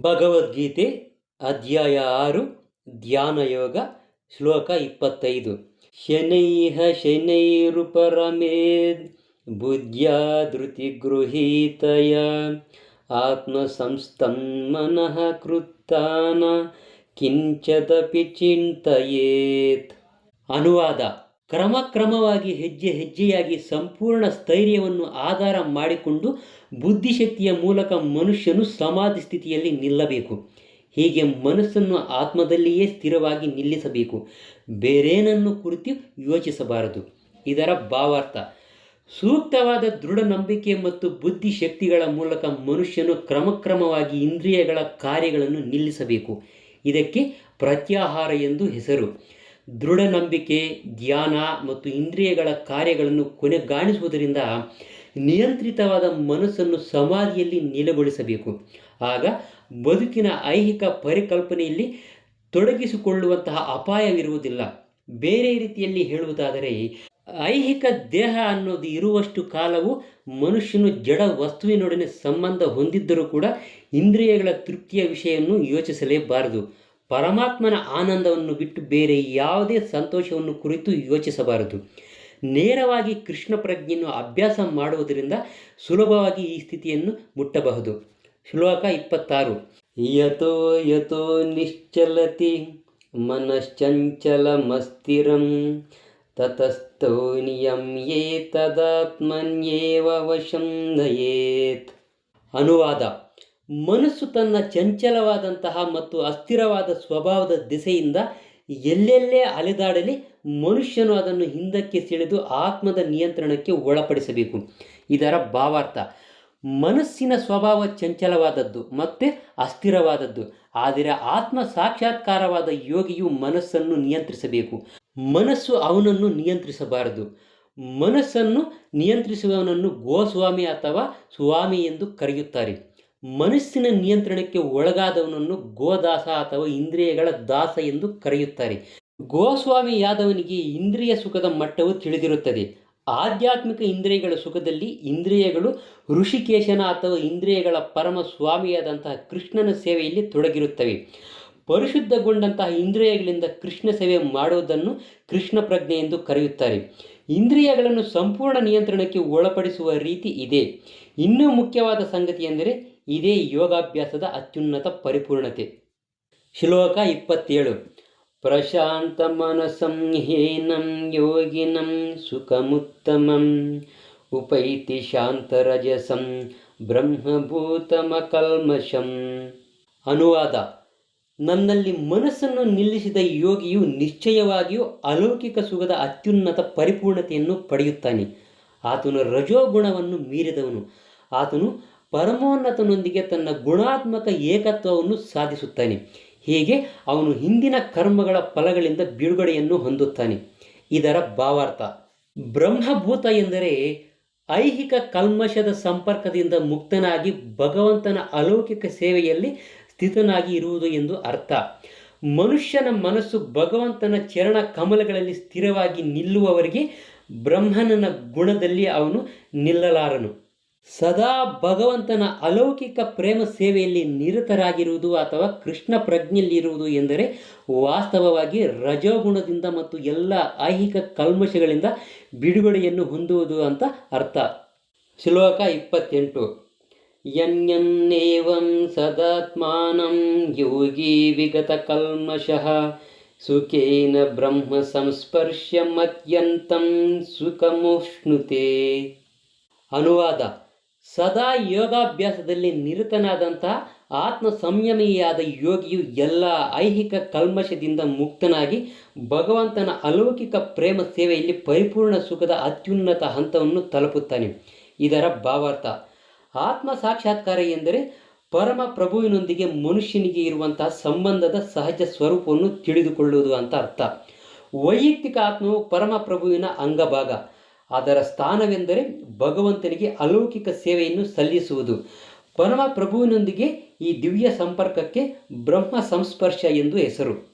ಭಗವದ್ಗೀತೆ ಅಧ್ಯಾಯ ಆರು ಧ್ಯಾನಯೋಗ ಶ್ಲೋಕ ಇಪ್ಪತ್ತೈದು. ಶನೈಹ ಶನೈರುಪರಮೇದ್ ಬುದ್ಧ್ಯಾ ಧೃತಿಗೃಹೀತಯ ಆತ್ಮಸಂಸ್ಥಂ ಮನಃ ಕೃತ್ತಾನ, ಕಿಂಚದಪಿ ಚಿಂತೆಯೇತ್. ಅನುವಾದ. ಕ್ರಮಕ್ರಮವಾಗಿ ಹೆಜ್ಜೆ ಹೆಜ್ಜೆಯಾಗಿ ಸಂಪೂರ್ಣ ಸ್ಥೈರ್ಯವನ್ನು ಆಧಾರ ಮಾಡಿಕೊಂಡು ಬುದ್ಧಿಶಕ್ತಿಯ ಮೂಲಕ ಮನುಷ್ಯನು ಸಮಾಧಿ ಸ್ಥಿತಿಯಲ್ಲಿ ನಿಲ್ಲಬೇಕು. ಹೀಗೆ ಮನಸ್ಸನ್ನು ಆತ್ಮದಲ್ಲಿಯೇ ಸ್ಥಿರವಾಗಿ ನಿಲ್ಲಿಸಬೇಕು. ಬೇರೇನನ್ನು ಕುರಿತು ಯೋಚಿಸಬಾರದು. ಇದರ ಭಾವಾರ್ಥ, ಸೂಕ್ತವಾದ ದೃಢ ನಂಬಿಕೆ ಮತ್ತು ಬುದ್ಧಿಶಕ್ತಿಗಳ ಮೂಲಕ ಮನುಷ್ಯನು ಕ್ರಮಕ್ರಮವಾಗಿ ಇಂದ್ರಿಯಗಳ ಕಾರ್ಯಗಳನ್ನು ನಿಲ್ಲಿಸಬೇಕು. ಇದಕ್ಕೆ ಪ್ರತ್ಯಾಹಾರ ಎಂದು ಹೆಸರು. ದೃಢ ನಂಬಿಕೆ ಧ್ಯಾನ ಮತ್ತು ಇಂದ್ರಿಯಗಳ ಕಾರ್ಯಗಳನ್ನು ಕೊನೆಗಾಣಿಸುವುದರಿಂದ ನಿಯಂತ್ರಿತವಾದ ಮನಸ್ಸನ್ನು ಸಮಾಧಿಯಲ್ಲಿ ನೆಲೆಗೊಳಿಸಬೇಕು. ಆಗ ಬದುಕಿನ ಐಹಿಕ ಪರಿಕಲ್ಪನೆಯಲ್ಲಿ ತೊಡಗಿಸಿಕೊಳ್ಳುವಂತಹ ಅಪಾಯವಿರುವುದಿಲ್ಲ. ಬೇರೆ ರೀತಿಯಲ್ಲಿ ಹೇಳುವುದಾದರೆ, ಐಹಿಕ ದೇಹ ಅನ್ನೋದು ಇರುವಷ್ಟು ಕಾಲವು ಮನುಷ್ಯನು ಜಡ ವಸ್ತುವಿನೊಡನೆ ಸಂಬಂಧ ಹೊಂದಿದ್ದರೂ ಕೂಡ ಇಂದ್ರಿಯಗಳ ತೃಪ್ತಿಯ ವಿಷಯವನ್ನು ಯೋಚಿಸಲೇಬಾರದು. ಪರಮಾತ್ಮನ ಆನಂದವನ್ನು ಬಿಟ್ಟು ಬೇರೆ ಯಾವುದೇ ಸಂತೋಷವನ್ನು ಕುರಿತು ಯೋಚಿಸಬಾರದು. ನೇರವಾಗಿ ಕೃಷ್ಣ ಪ್ರಜ್ಞೆಯನ್ನು ಅಭ್ಯಾಸ ಮಾಡುವುದರಿಂದ ಸುಲಭವಾಗಿ ಈ ಸ್ಥಿತಿಯನ್ನು ಮುಟ್ಟಬಹುದು. ಶ್ಲೋಕ ಇಪ್ಪತ್ತಾರು. ಯಥೋ ಯಥೋ ನಿಶ್ಚಲತಿ ಮನಶ್ಚಂಚಲಮಸ್ಥಿರಂ ತತಸ್ಥೋ ನಿಯಂ ತದಾತ್ಮನ್ಯೇವ ವಶಂ ನಯೇತ್. ಅನುವಾದ. ಮನಸ್ಸು ತನ್ನ ಚಂಚಲವಾದಂತಹ ಮತ್ತು ಅಸ್ಥಿರವಾದ ಸ್ವಭಾವದ ದಿಸೆಯಿಂದ ಎಲ್ಲೆಲ್ಲೇ ಅಲೆದಾಡಲಿ ಮನುಷ್ಯನು ಅದನ್ನು ಹಿಂದಕ್ಕೆ ಸೆಳೆದು ಆತ್ಮದ ನಿಯಂತ್ರಣಕ್ಕೆ ಒಳಪಡಿಸಬೇಕು. ಇದರ ಭಾವಾರ್ಥ, ಮನಸ್ಸಿನ ಸ್ವಭಾವ ಚಂಚಲವಾದದ್ದು ಮತ್ತು ಅಸ್ಥಿರವಾದದ್ದು, ಆದರೆ ಆತ್ಮ ಸಾಕ್ಷಾತ್ಕಾರವಾದ ಯೋಗಿಯು ಮನಸ್ಸನ್ನು ನಿಯಂತ್ರಿಸಬೇಕು. ಮನಸ್ಸು ಅವನನ್ನು ನಿಯಂತ್ರಿಸಬಾರದು. ಮನಸ್ಸನ್ನು ನಿಯಂತ್ರಿಸುವವನನ್ನು ಗೋಸ್ವಾಮಿ ಅಥವಾ ಸ್ವಾಮಿ ಎಂದು ಕರೆಯುತ್ತಾರೆ. ಮನಸ್ಸಿನ ನಿಯಂತ್ರಣಕ್ಕೆ ಒಳಗಾದವನನ್ನು ಗೋದಾಸ ಅಥವಾ ಇಂದ್ರಿಯಗಳ ದಾಸ ಎಂದು ಕರೆಯುತ್ತಾರೆ. ಗೋಸ್ವಾಮಿ ಯಾದವನಿಗೆ ಇಂದ್ರಿಯ ಸುಖದ ಮಟ್ಟವು ತಿಳಿದಿರುತ್ತದೆ. ಆಧ್ಯಾತ್ಮಿಕ ಇಂದ್ರಿಯಗಳ ಸುಖದಲ್ಲಿ ಇಂದ್ರಿಯಗಳು ಋಷಿಕೇಶನ ಅಥವಾ ಇಂದ್ರಿಯಗಳ ಪರಮ ಸ್ವಾಮಿಯಾದಂತಹ ಕೃಷ್ಣನ ಸೇವೆಯಲ್ಲಿ ತೊಡಗಿರುತ್ತವೆ. ಪರಿಶುದ್ಧಗೊಂಡಂತಹ ಇಂದ್ರಿಯಗಳಿಂದ ಕೃಷ್ಣ ಸೇವೆ ಮಾಡುವುದನ್ನು ಕೃಷ್ಣ ಪ್ರಜ್ಞೆ ಎಂದು ಕರೆಯುತ್ತಾರೆ. ಇಂದ್ರಿಯಗಳನ್ನು ಸಂಪೂರ್ಣ ನಿಯಂತ್ರಣಕ್ಕೆ ಒಳಪಡಿಸುವ ರೀತಿ ಇದೆ. ಇನ್ನೂ ಮುಖ್ಯವಾದ ಸಂಗತಿ ಎಂದರೆ ಇದೇ ಯೋಗಾಭ್ಯಾಸದ ಅತ್ಯುನ್ನತ ಪರಿಪೂರ್ಣತೆ. ಶ್ಲೋಕ ಇಪ್ಪತ್ತೇಳು. ಪ್ರಶಾಂತ ಹೇನಂ ಯೋಗಿನಂ ಸುಖಮುತ್ತಮಂ ಉಪೈತಿ ಶಾಂತರಜಸಂ ಬ್ರಹ್ಮಭೂತಮಕಲ್ಮಷಂ. ಅನುವಾದ. ನನ್ನಲ್ಲಿ ಮನಸ್ಸನ್ನು ನಿಲ್ಲಿಸಿದ ಯೋಗಿಯು ನಿಶ್ಚಯವಾಗಿಯೂ ಅಲೌಕಿಕ ಸುಖದ ಅತ್ಯುನ್ನತ ಪರಿಪೂರ್ಣತೆಯನ್ನು ಪಡೆಯುತ್ತಾನೆ. ಆತನು ರಜೋಗುಣವನ್ನು ಮೀರಿದವನು. ಆತನು ಪರಮೋನ್ನತನೊಂದಿಗೆ ತನ್ನ ಗುಣಾತ್ಮಕ ಏಕತ್ವವನ್ನು ಸಾಧಿಸುತ್ತಾನೆ. ಹೀಗೆ ಅವನು ಹಿಂದಿನ ಕರ್ಮಗಳ ಫಲಗಳಿಂದ ಬಿಡುಗಡೆಯನ್ನು ಹೊಂದುತ್ತಾನೆ. ಇದರ ಭಾವಾರ್ಥ, ಬ್ರಹ್ಮಭೂತ ಎಂದರೆ ಐಹಿಕ ಕಲ್ಮಶದ ಸಂಪರ್ಕದಿಂದ ಮುಕ್ತನಾಗಿ ಭಗವಂತನ ಅಲೌಕಿಕ ಸೇವೆಯಲ್ಲಿ ಸ್ಥಿತನಾಗಿ ಇರುವುದು ಎಂದು ಅರ್ಥ. ಮನುಷ್ಯನ ಮನಸ್ಸು ಭಗವಂತನ ಚರಣ ಕಮಲಗಳಲ್ಲಿ ಸ್ಥಿರವಾಗಿ ನಿಲ್ಲುವವರಿಗೆ ಬ್ರಹ್ಮನನ ಗುಣದಲ್ಲಿ ಅವನು ನಿಲ್ಲಲಾರನು. ಸದಾ ಭಗವಂತನ ಅಲೌಕಿಕ ಪ್ರೇಮ ಸೇವೆಯಲ್ಲಿ ನಿರತರಾಗಿರುವುದು ಅಥವಾ ಕೃಷ್ಣ ಪ್ರಜ್ಞೆಯಲ್ಲಿರುವುದು ಎಂದರೆ ವಾಸ್ತವವಾಗಿ ರಜೋಗುಣದಿಂದ ಮತ್ತು ಎಲ್ಲ ಐಹಿಕ ಕಲ್ಮಶಗಳಿಂದ ಬಿಡುಗಡೆಯನ್ನು ಹೊಂದುವುದು ಅಂತ ಅರ್ಥ. ಶ್ಲೋಕ ಇಪ್ಪತ್ತೆಂಟು. ಯನ್ಯನ್ನೇವಂ ಸದಾತ್ಮಾನಂ ಯೋಗಿ ವಿಗತ सुखेन ಮತ್ಯಂತಂ ಸುಖಮುಷ್ಣುತೆ ಅನುವಾದ ಸದಾ ಯೋಗಾಭ್ಯಾಸದಲ್ಲಿ ನಿರತನಾದಂತಹ ಆತ್ಮ ಸಂಯಮಿಯಾದ ಯೋಗಿಯು ಎಲ್ಲ ಐಹಿಕ ಕಲ್ಮಶದಿಂದ ಮುಕ್ತನಾಗಿ ಭಗವಂತನ ಅಲೌಕಿಕ ಪ್ರೇಮ ಸೇವೆಯಲ್ಲಿ ಪರಿಪೂರ್ಣ ಸುಖದ ಅತ್ಯುನ್ನತ ಹಂತವನ್ನು ತಲುಪುತ್ತಾನೆ. ಇದರ ಭಾವಾರ್ಥ ಆತ್ಮ ಸಾಕ್ಷಾತ್ಕಾರ ಎಂದರೆ ಪರಮ ಪ್ರಭುವಿನೊಂದಿಗೆ ಮನುಷ್ಯನಿಗೆ ಇರುವಂತಹ ಸಂಬಂಧದ ಸಹಜ ಸ್ವರೂಪವನ್ನು ತಿಳಿದುಕೊಳ್ಳುವುದು ಅಂತ ಅರ್ಥ. ವೈಯಕ್ತಿಕ ಆತ್ಮವು ಪರಮ ಪ್ರಭುವಿನ ಅಂಗಭಾಗ. ಅದರ ಸ್ಥಾನವೆಂದರೆ ಭಗವಂತನಿಗೆ ಅಲೌಕಿಕ ಸೇವೆಯನ್ನು ಸಲ್ಲಿಸುವುದು. ಪರಮ ಪ್ರಭುವಿನೊಂದಿಗೆ ಈ ದಿವ್ಯ ಸಂಪರ್ಕಕ್ಕೆ ಬ್ರಹ್ಮ ಸಂಸ್ಪರ್ಶ ಎಂದು ಹೆಸರು.